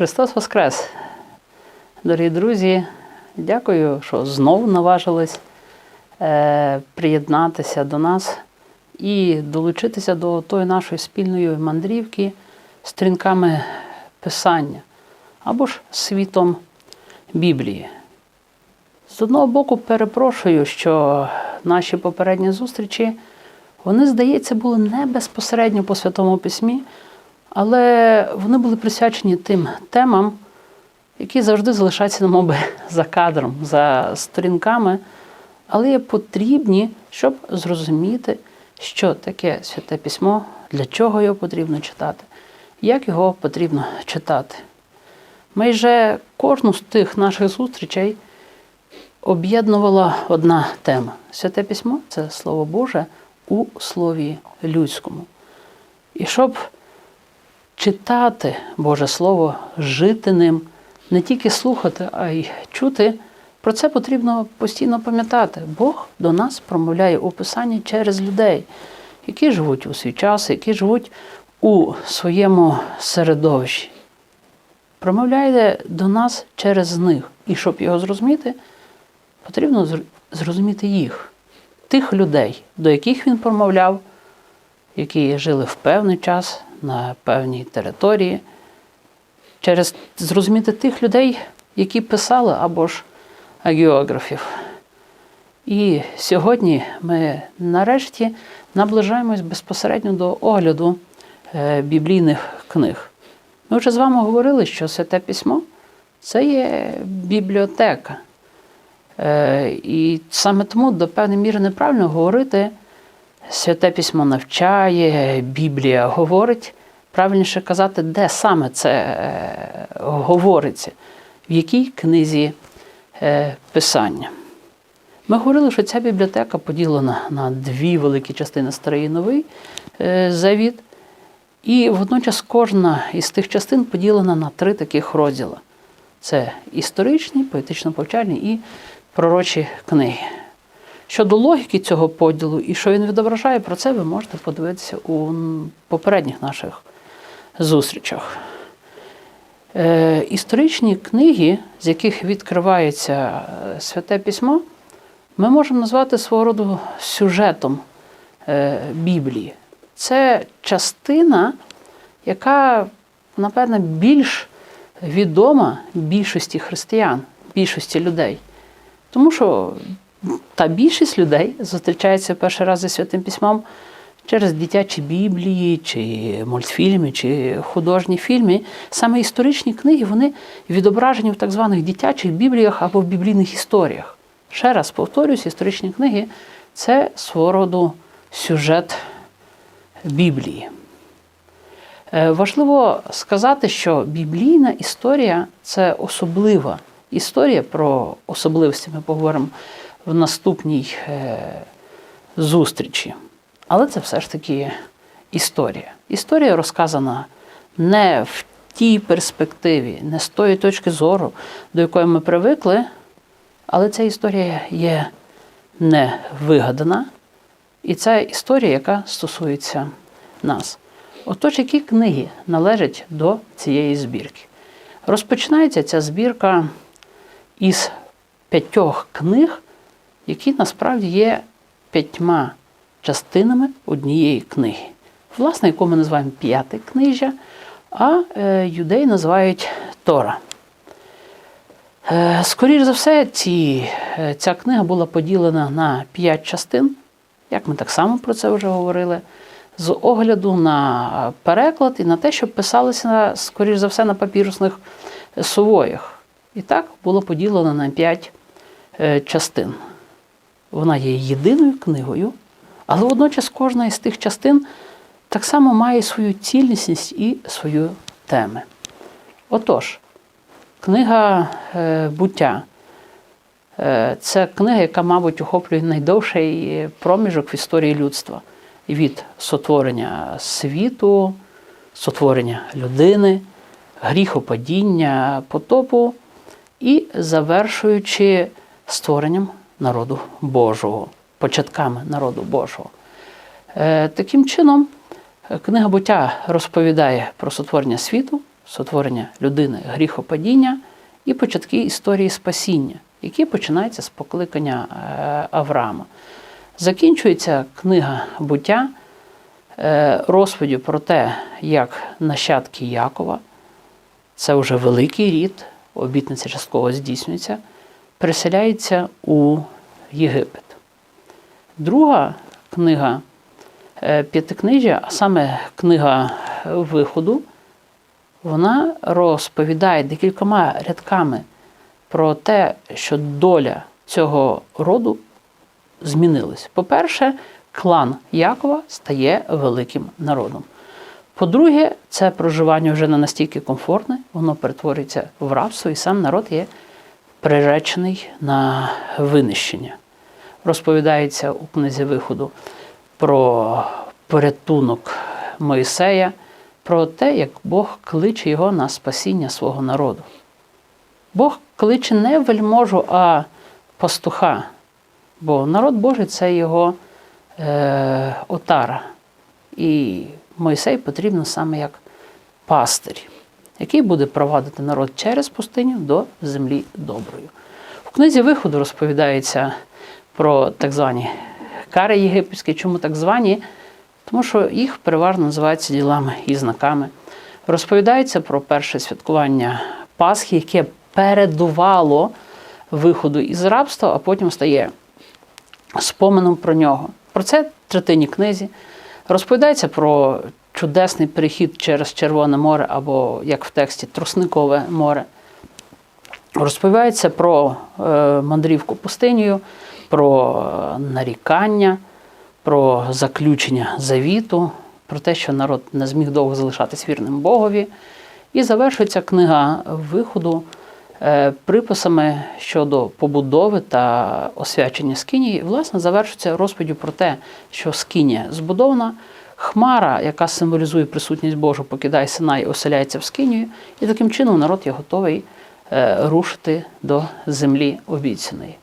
Христос Воскрес! Дорогі друзі, дякую, що знову наважились е, приєднатися до нас і долучитися до тої нашої спільної мандрівки сторінками Писання або ж світом Біблії. З одного боку, перепрошую, що наші попередні зустрічі, вони, здається, були не безпосередньо по Святому Письмі, але вони були присвячені тим темам, які завжди залишаються на моби за кадром, за сторінками, але є потрібні, щоб зрозуміти, що таке святе письмо, для чого його потрібно читати, як його потрібно читати. Майже кожну з тих наших зустрічей об'єднувала одна тема. Святе письмо це Слово Боже у слові людському. І щоб читати Боже Слово, жити ним, не тільки слухати, а й чути, про це потрібно постійно пам'ятати. Бог до нас промовляє у Писанні через людей, які живуть у свій час, які живуть у своєму середовищі. Промовляє до нас через них. І щоб його зрозуміти, потрібно зрозуміти їх, тих людей, до яких він промовляв, які жили в певний час на певній території, через зрозуміти тих людей, які писали або ж агіографів. І сьогодні ми нарешті наближаємось безпосередньо до огляду е, біблійних книг. Ми вже з вами говорили, що Святе Письмо це є бібліотека. Е, І саме тому до певної міри неправильно говорити, святе письмо навчає, Біблія говорить. Правильніше казати, де саме це е, говориться, в якій книзі е, писання. Ми говорили, що ця бібліотека поділена на дві великі частини старий і новий е, завіт. І водночас кожна із тих частин поділена на три таких розділи: це історичні, поетично-повчальні і пророчі книги. Щодо логіки цього поділу і що він відображає, про це ви можете подивитися у попередніх наших зустрічах. Е, історичні книги, з яких відкривається е, святе письмо, ми можемо назвати свого роду сюжетом е, Біблії. Це частина, яка, напевно, більш відома більшості християн, більшості людей. Тому що та більшість людей зустрічається перший раз зі святим письмом через дитячі біблії, чи мультфільми, чи художні фільми. Саме історичні книги вони відображені в так званих дитячих бібліях або в біблійних історіях. Ще раз повторюсь, історичні книги це свого роду сюжет Біблії. Е, Важливо сказати, що біблійна історія це особлива історія про особливості. Ми поговоримо в наступній е, зустрічі. Але це все ж таки історія. Історія розказана не в тій перспективі, не з тої точки зору, до якої ми привикли, але ця історія є не вигадана, і це історія, яка стосується нас. Отож, які книги належать до цієї збірки? Розпочинається ця збірка із п'ятьох книг, які насправді є п'ятьма частинами однієї книги. Власне, яку ми називаємо п'яте книжжя, а е, юдеї називають Тора. Е, Скоріше за все, ці, е, ця книга була поділена на п'ять частин, як ми так само про це вже говорили, з огляду на переклад і на те, що писалося, скоріш за все, на папірусних сувоях. І так було поділено на п'ять частин. Вона є єдиною книгою, але водночас кожна із тих частин так само має свою цілісність і свою теми. Отож, книга е, буття. Е, Це книга, яка, мабуть, охоплює найдовший проміжок в історії людства від сотворення світу, сотворення людини, гріхопадіння, потопу і завершуючи створенням народу Божого, початками народу Божого. Е, Таким чином, книга буття розповідає про сотворення світу, сотворення людини, гріхопадіння і початки історії спасіння, які починаються з покликання е, Авраама. Закінчується книга буття е, розповіддю про те, як нащадки Якова, це вже великий рід, обітниця частково здійснюється, переселяється у Єгипет. Друга книга е, п'ятикнижжя, а саме книга виходу, вона розповідає декількома рядками про те, що доля цього роду змінилась. По-перше, клан Якова стає великим народом. По-друге, це проживання вже не настільки комфортне, воно перетворюється в рабство, і сам народ є приречений на винищення. Розповідається у книзі виходу про порятунок Моїсея, про те, як Бог кличе його на спасіння свого народу. Бог кличе не вельможу, а пастуха, бо народ Божий це його е, отара. І Мойсей потрібен саме як пастир, який буде провадити народ через пустиню до землі доброї. В книзі виходу розповідається про так звані кари єгипетські. Чому так звані? Тому що їх переважно називаються ділами і знаками. Розповідається про перше святкування Пасхи, яке передувало виходу із рабства, а потім стає споменом про нього. Про це третині книзі. Розповідається про чудесний перехід через Червоне море або, як в тексті, Трусникове море. Розповідається про е, мандрівку пустинею, про е, нарікання, про заключення завіту, про те, що народ не зміг довго залишатись вірним Богові. І завершується книга виходу е, приписами щодо побудови та освячення Скинії. Власне, завершується розповіддю про те, що Скинія збудована. Хмара, яка символізує присутність Божу, покидає Синай і оселяється в Скинію, і таким чином народ є готовий е, рушити до землі обіцяної.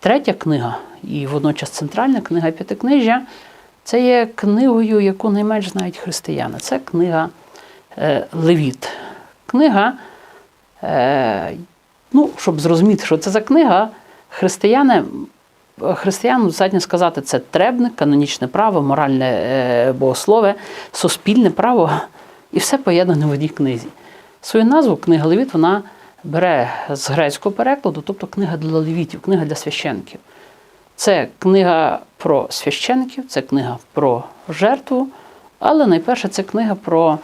Третя книга, і водночас центральна книга П'ятикнижжя, це є книгою, яку найменш знають християни. Це книга е, Левіт. Книга, е, ну, щоб зрозуміти, що це за книга, християни. Християнам достатньо сказати, це требне, канонічне право, моральне е, богослове, суспільне право і все поєднане в одній книзі. Свою назву книга Левіт вона бере з грецького перекладу, тобто книга для левітів, книга для священників. Це книга про священників, це книга про жертву, але найперше це книга про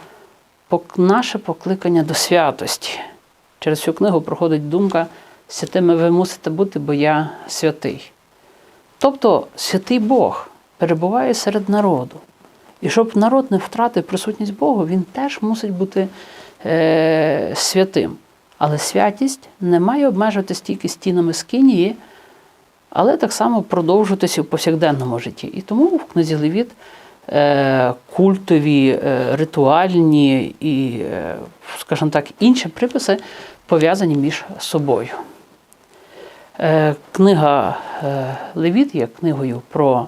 наше покликання до святості. Через цю книгу проходить думка, святими ви мусите бути, бо я святий. Тобто святий Бог перебуває серед народу. І щоб народ не втратив присутність Бога, він теж мусить бути е, святим. Але святість не має обмежуватись тільки стінами скинії, але так само продовжуватися в повсякденному житті. І тому в книзі Левіт е, культові, е, ритуальні і, е, скажімо так, інші приписи пов'язані між собою. Е, Книга е, Левіт є книгою про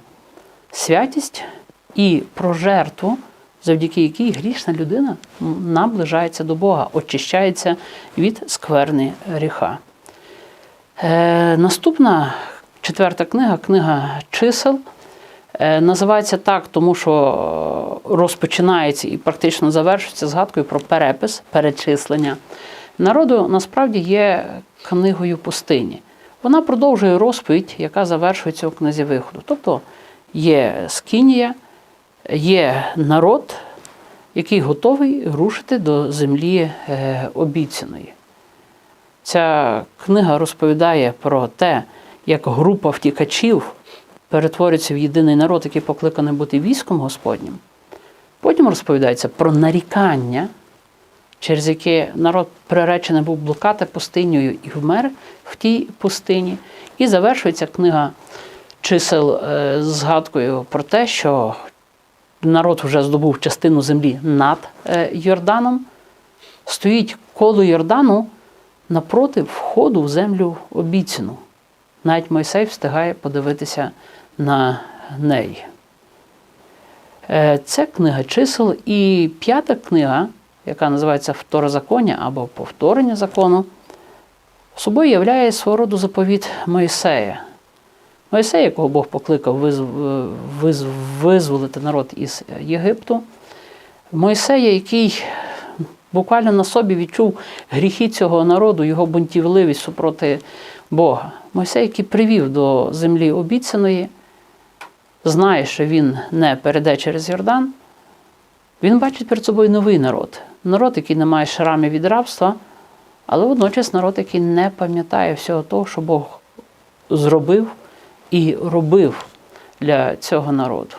святість і про жертву, завдяки якій грішна людина наближається до Бога, очищається від скверни гріха. Е, Наступна четверта книга, книга чисел. Називається так, тому що розпочинається і практично завершується згадкою про перепис, перечислення. Народу насправді є книгою пустині. Вона продовжує розповідь, яка завершується у книзі виходу. Тобто є скінія, є народ, який готовий рушити до землі е, обіцяної. Ця книга розповідає про те, як група втікачів перетворюється в єдиний народ, який покликаний бути військом Господнім. Потім розповідається про нарікання, через яке народ приречений був блукати пустинею і вмер в тій пустині. І завершується книга чисел е, згадкою про те, що народ вже здобув частину землі над е, Йорданом, стоїть коло Йордану напроти входу в землю обіцяну. Навіть Мойсей встигає подивитися на неї. Е, Це книга чисел. І п'ята книга яка називається Второзаконня або повторення закону, собою являє свого роду заповіт Моїсея. Моїсея, якого Бог покликав визволити народ із Єгипту. Мойсея, який буквально на собі відчув гріхи цього народу, його бунтівливість супроти Бога. Мойсей, який привів до землі обіцяної, знає, що він не перейде через Йордан, він бачить перед собою новий народ. Народ, який не має шрамів від рабства, але водночас народ, який не пам'ятає всього того, що Бог зробив і робив для цього народу.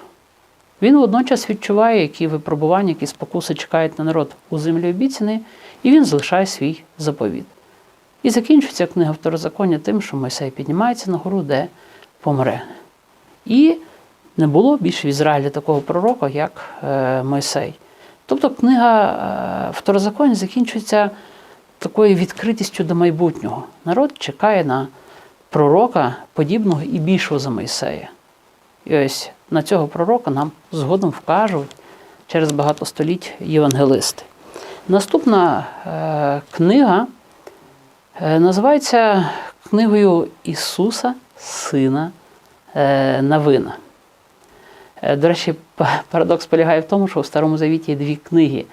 Він водночас відчуває, які випробування, які спокуси чекають на народ у землі обіцяної, і він залишає свій заповіт. І закінчується книга Второзаконня тим, що Мойсей піднімається на гору, де помре. І не було більше в Ізраїлі такого пророка, як е, Мойсей. Тобто книга е, Второзаконня закінчується такою відкритістю до майбутнього. Народ чекає на пророка, подібного і більшого за Мойсея. І ось на цього пророка нам згодом вкажуть через багато століть євангелисти. Наступна е, книга е, називається книгою Ісуса, Сина Навина. Е, До речі, парадокс полягає в тому, що в Старому Завіті є дві книги,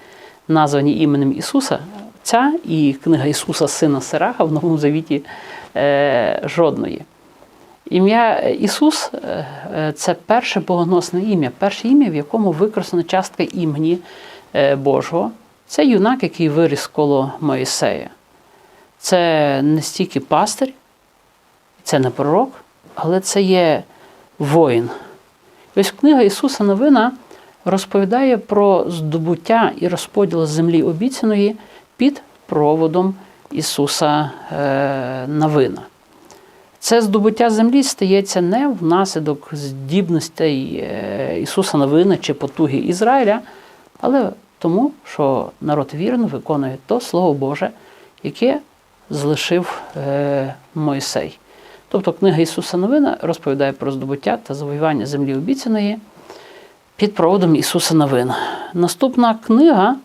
названі іменем Ісуса. Ця і книга Ісуса, Сина Сираха в Новому Завіті е, жодної. Ім'я Ісус е, це перше богоносне ім'я, перше ім'я, в якому використана частка імені Божого. Це юнак, який виріс коло Моїсея. Це не стільки пастир, це не пророк, але це є воїн. Ось книга Ісуса Новина розповідає про здобуття і розподіл землі обіцяної під проводом Ісуса е, Новина. Це здобуття землі стається не внаслідок здібностей е, Ісуса Новина чи потуги Ізраїля, але тому, що народ вірно виконує то Слово Боже, яке залишив е, Мойсей. Тобто книга Ісуса Новина розповідає про здобуття та завоювання землі обіцяної під проводом Ісуса Новина. Наступна книга,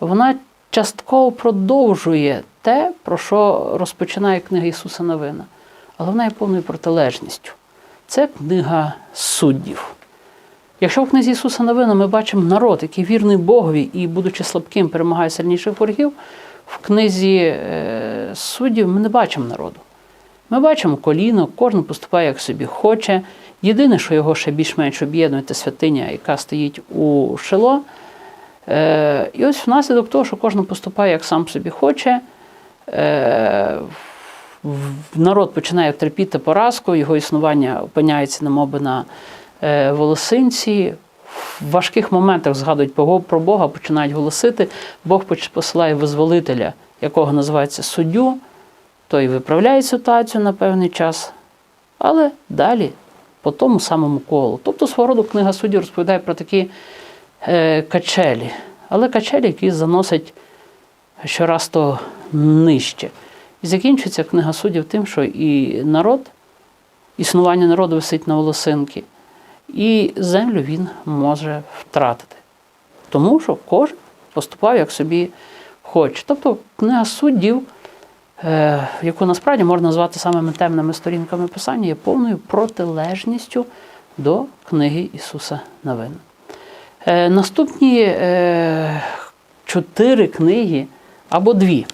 вона частково продовжує те, про що розпочинає книга Ісуса Новина, але вона є повною протилежністю. Це книга суддів. Якщо в книзі Ісуса Новина ми бачимо народ, який вірний Богові і, будучи слабким, перемагає сильніших ворогів, в книзі е, суддів ми не бачимо народу. Ми бачимо коліно, кожен поступає як собі хоче. Єдине, що його ще більш-менш об'єднує, це святиня, яка стоїть у шило. Е, і ось внаслідок того, що кожен поступає як сам собі хоче, е, народ починає терпіти поразку, його існування опиняється немоби на е, волосинці. В важких моментах згадують про про Бога, починають голосити. Бог посилає визволителя, якого називається суддю, той виправляє ситуацію на певний час, але далі по тому самому колу. Тобто, свого роду книга суддів розповідає про такі е, качелі, але качелі, які заносять щораз то нижче. І закінчується книга суддів тим, що і народ, існування народу висить на волосинки, і землю він може втратити. Тому що кожен поступав як собі хоче. Тобто книга суддів, яку насправді можна назвати самими темними сторінками писання, є повною протилежністю до книги Ісуса Новин. Е, Наступні е, чотири книги або дві,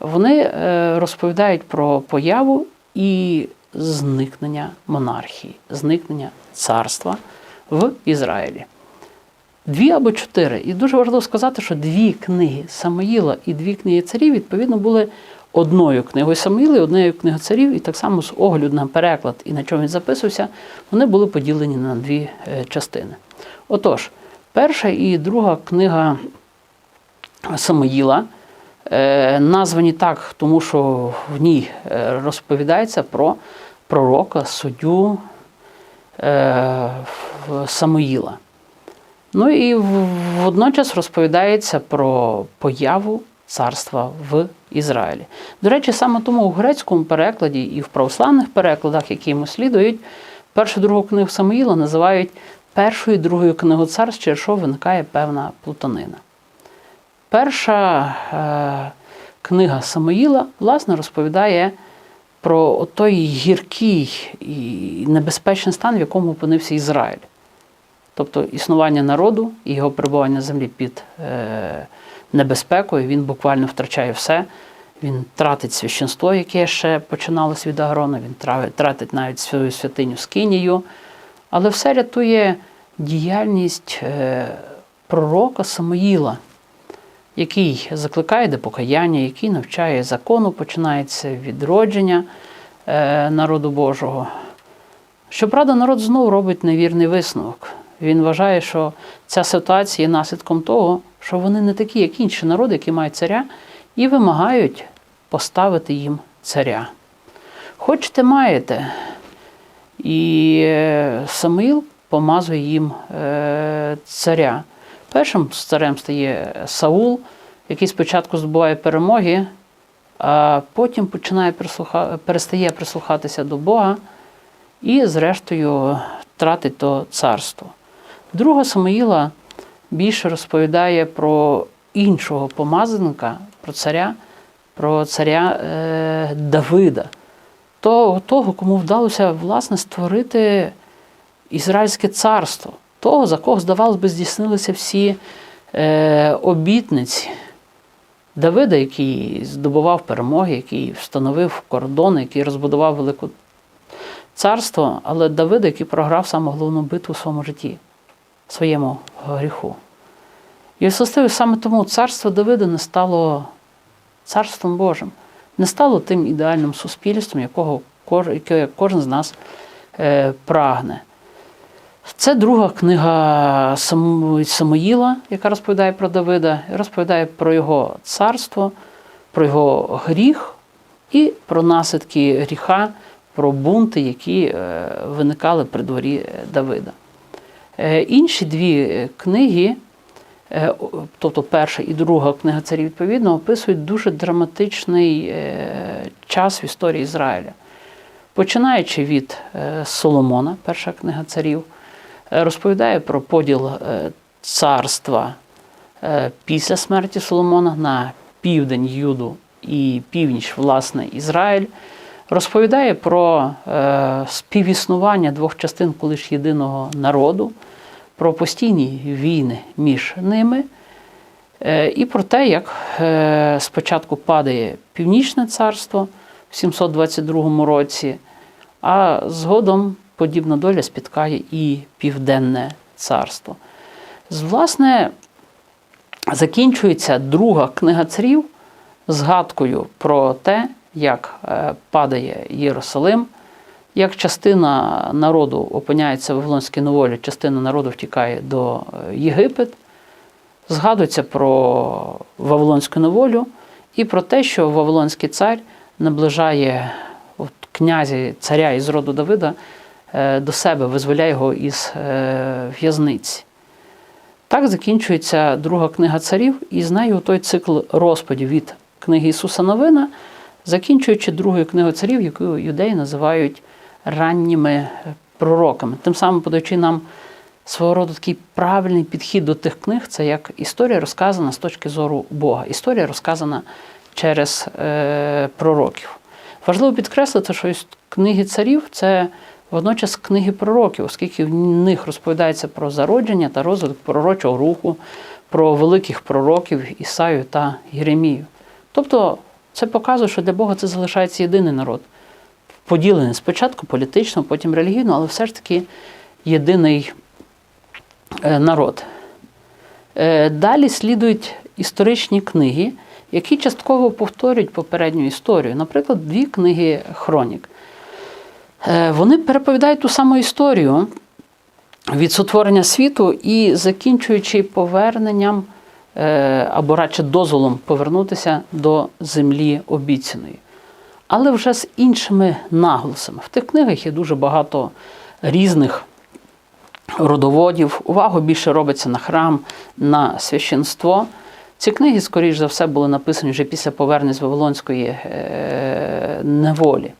вони е, розповідають про появу і зникнення монархії, зникнення царства в Ізраїлі. Дві або чотири. І дуже важливо сказати, що дві книги Самоїла і дві книги царів, відповідно, були одною книгою Самоїла і однією книгою царів, і так само з огляду на переклад і на чому він записувався, вони були поділені на дві е, частини. Отож, перша і друга книга Самоїла е, названі так, тому що в ній е, розповідається про пророка, суддю Самоїла. Ну і водночас розповідається про появу царства в Ізраїлі. До речі, саме тому у грецькому перекладі і в православних перекладах, які йому слідують, першу другу книгу Самоїла називають першою і другою книгою царств, через що виникає певна плутанина. перша е, книга Самоїла, власне, розповідає про той гіркий і небезпечний стан, в якому опинився Ізраїль. Тобто існування народу і його перебування землі під е, небезпекою, він буквально втрачає все. Він тратить священство, яке ще починалось від Агрона, він тратить навіть свою святиню Скинію. Але все рятує діяльність е, пророка Самоїла, який закликає до покаяння, який навчає закону, починається відродження е, народу Божого. Щоправда, народ знову робить невірний висновок. Він вважає, що ця ситуація є наслідком того, що вони не такі, як інші народи, які мають царя, і вимагають поставити їм царя. Хочете, маєте. І е, Самуїл помазує їм е, царя. Першим царем стає Саул, який спочатку здобуває перемоги, а потім починає прислуха... перестає прислухатися до Бога і, зрештою, тратить то царство. Друга Самуїла більше розповідає про іншого помазаника, про царя, про царя е, Давида, того, того, кому вдалося власне створити Ізраїльське царство, того, за кого, здавалось би, здійснилися всі е, обітниці. Давида, який здобував перемоги, який встановив кордони, який розбудував велике царство, але Давида, який програв саму головну битву в своєму житті, своєму гріху. І властиво саме тому царство Давида не стало царством Божим, не стало тим ідеальним суспільством, якого яке кожен з нас е, прагне. Це друга книга Самоїла, яка розповідає про Давида, розповідає про його царство, про його гріх і про наслідки гріха, про бунти, які е, виникали при дворі е, Давида. Е, Інші дві е, книги, е, тобто перша і друга книга царів, відповідно, описують дуже драматичний час в історії Ізраїля. Починаючи від Соломона, перша книга царів, розповідає про поділ царства після смерті Соломона на південь Юду і північ, власне, Ізраїль. Розповідає про співіснування двох частин колись єдиного народу, про постійні війни між ними. Е, І про те, як е, спочатку падає Північне царство в 722 році, а згодом подібна доля спіткає і Південне царство. Власне, закінчується друга книга царів згадкою про те, як е, падає Єрусалим, як частина народу опиняється в Вавилонській неволі, частина народу втікає до е, Єгипет. Згадується про Вавилонську неволю і про те, що Вавилонський цар наближає от, князя царя із роду Давида е, до себе, визволяє його із е, в'язниці. Так закінчується друга книга царів, і з нею той цикл розпадів від книги Ісуса Новина, закінчуючи другою книгою царів, яку юдеї називають ранніми пророками. Тим самим подаючи нам свого роду такий правильний підхід до тих книг, це як історія розказана з точки зору Бога. Історія розказана через е, пророків. Важливо підкреслити, що книги царів це водночас книги пророків, оскільки в них розповідається про зародження та розвиток пророчого руху, про великих пророків Ісаю та Єремію. Тобто це показує, що для Бога це залишається єдиний народ, поділений спочатку політично, потім релігійно, але все ж таки єдиний е, народ. Е, Далі слідують історичні книги, які частково повторюють попередню історію. Наприклад, дві книги Хронік. Е, Вони переповідають ту саму історію від сотворення світу і закінчуючи поверненням або радше дозволом повернутися до землі обіцяної. Але вже з іншими наголосами. В тих книгах є дуже багато різних родоводів. Увагу більше робиться на храм, на священство. Ці книги, скоріш за все, були написані вже після повернення з Вавилонської е, неволі.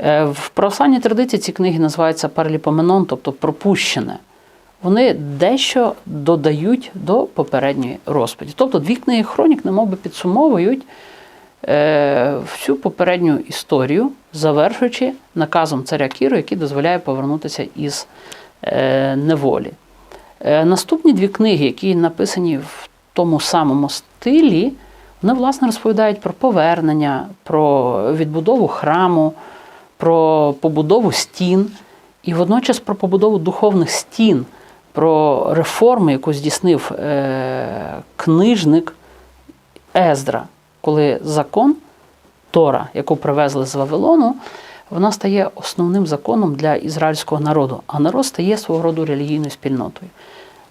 Е, В православній традиції ці книги називаються параліпоменон, тобто пропущене. вони дещо додають до попередньої розповіді. Тобто дві книги хронік, немовби підсумовують е, всю попередню історію, завершуючи наказом царя Кіру, який дозволяє повернутися із е, неволі. Е, наступні дві книги, які написані в тому самому стилі, вони власне розповідають про повернення, про відбудову храму, про побудову стін і водночас про побудову духовних стін, про реформи, яку здійснив е, книжник Ездра, коли закон Тора, яку привезли з Вавилону, вона стає основним законом для ізраїльського народу, а народ стає свого роду релігійною спільнотою.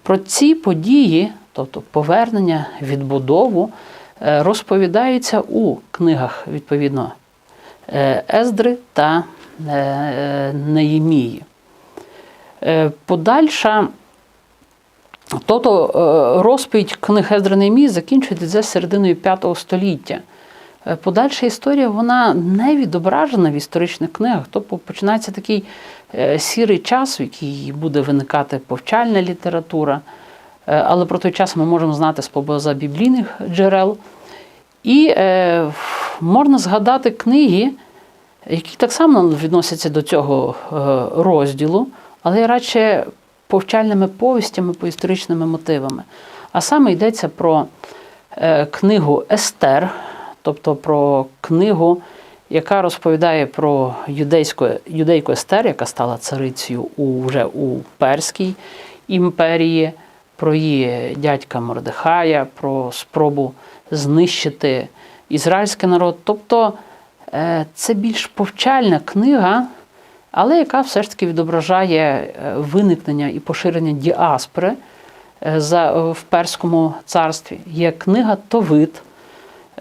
Про ці події, тобто повернення, відбудову, е, розповідається у книгах відповідно е, Ездри та е, Неємії. Подальша, тобто е, розповідь книг Ездри Неємії закінчується десь серединою V століття. Е, Подальша історія вона не відображена в історичних книгах, тобто починається такий е, сірий час, в який буде виникати повчальна література, але про той час ми можемо знати з побоза біблійних джерел. І можна згадати книги, які так само відносяться до цього розділу, але радше повчальними повістями по історичними мотивами. А саме йдеться про е, книгу Естер, тобто про книгу, яка розповідає про юдейську, юдейку Естер, яка стала царицею у, вже у Перській імперії, про її дядька Мордехая, про спробу знищити ізраїльський народ. Тобто е, це більш повчальна книга, але яка все ж таки відображає е, виникнення і поширення діаспори е, в Перському царстві. Є книга Товит,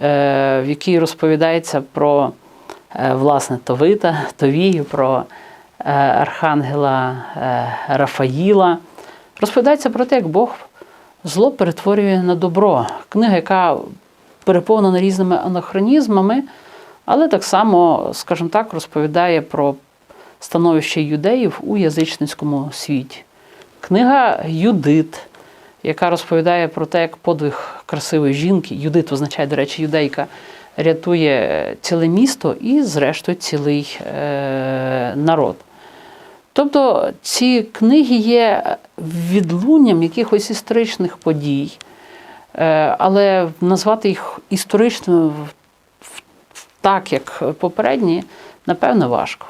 е, в якій розповідається про е, власне Товита, Товію, про е, архангела е, Рафаїла. Розповідається про те, як Бог зло перетворює на добро. Книга, яка переповнена різними анахронізмами, але так само, скажімо так, розповідає про становище юдеїв у язичницькому світі. Книга Юдит, яка розповідає про те, як подвиг красивої жінки, Юдит означає, до речі, юдейка, рятує ціле місто і, зрештою, цілий е- народ. Тобто ці книги є відлунням якихось історичних подій, е, але назвати їх історичними так, як попередні, напевно, важко.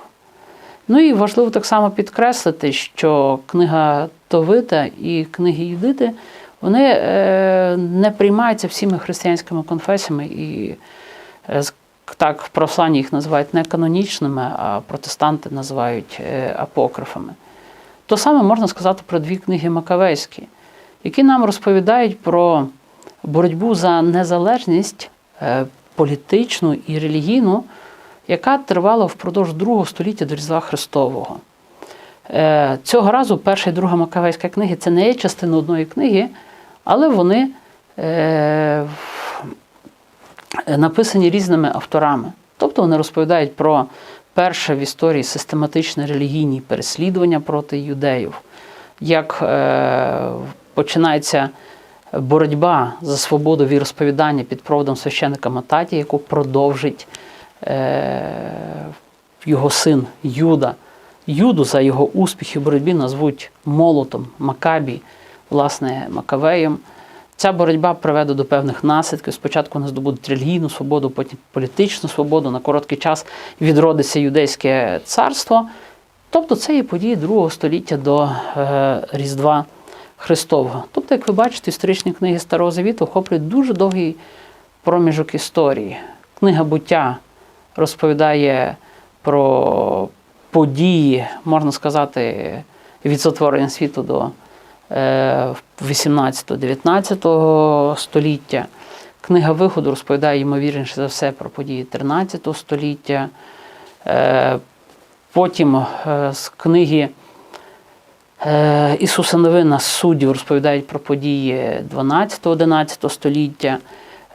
Ну і важливо так само підкреслити, що книга Товита і книги Юдити вони е, не приймаються всіми християнськими конфесіями і е, так православні їх називають не канонічними, а протестанти називають е, апокрифами. То саме можна сказати про дві книги Макавейські, які нам розповідають про боротьбу за незалежність політичну і релігійну, яка тривала впродовж другого століття до Різдва Христового. Е, Цього разу перша і друга Макавейська книги це не є частина одної книги, але вони е, написані різними авторами. Тобто вони розповідають про перше в історії систематичне релігійні переслідування проти юдеїв, як е, починається боротьба за свободу віросповідання під проводом священика Мататі, яку продовжить його син Юда. Юду за його успіхи в боротьбі назвуть молотом Макабі, власне, Макавеєм. Ця боротьба приведе до певних наслідків. Спочатку вони здобудуть релігійну свободу, потім політичну свободу. На короткий час відродиться юдейське царство. Тобто це є події другого століття до е, Різдва Христового. Тобто, як ви бачите, історичні книги Старого Завіту охоплюють дуже довгий проміжок історії. Книга буття розповідає про події, можна сказати, від сотворення світу до е, 18-19 століття. Книга виходу розповідає, ймовірніше за все, про події 13 століття. Е, Потім е, з книги е, Ісуса Новина суддів розповідають про події 12-11 століття.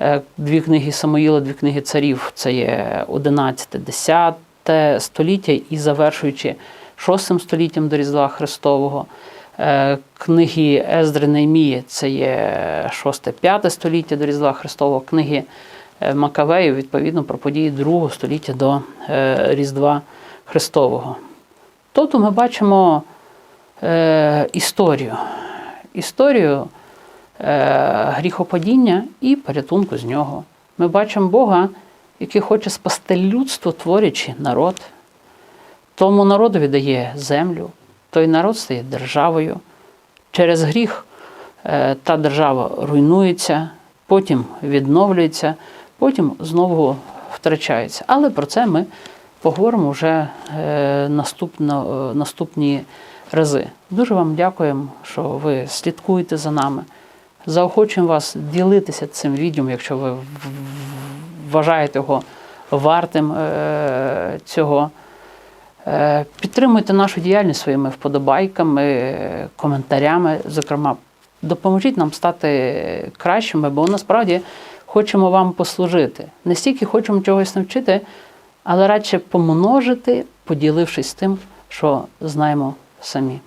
Е, Дві книги Самоїла, дві книги царів це є 11-10 століття і завершуючи 6 століттям до Різдва Христового. Е, Книги Ездри Неймії це є 6-5 століття до Різдва Христового, книги е, Макавеїв, відповідно, про події 2 століття до Різдва Христового. Тобто ми бачимо історію. Історію гріхопадіння і порятунку з нього. Ми бачимо Бога, який хоче спасти людство, творячи народ. Тому народові дає землю, той народ стає державою. Через гріх е, та держава руйнується, потім відновлюється, потім знову втрачається. Але про це ми поговоримо вже е, наступно, е, наступні рази. Дуже вам дякуємо, що ви слідкуєте за нами. Заохочуємо вас ділитися цим відео, якщо ви вважаєте його вартим е, цього. Е, Підтримуйте нашу діяльність своїми вподобайками, коментарями. Зокрема, допоможіть нам стати кращими, бо насправді хочемо вам послужити. Не стільки хочемо чогось навчити, але радше помножити, поділившись тим, що знаємо самі.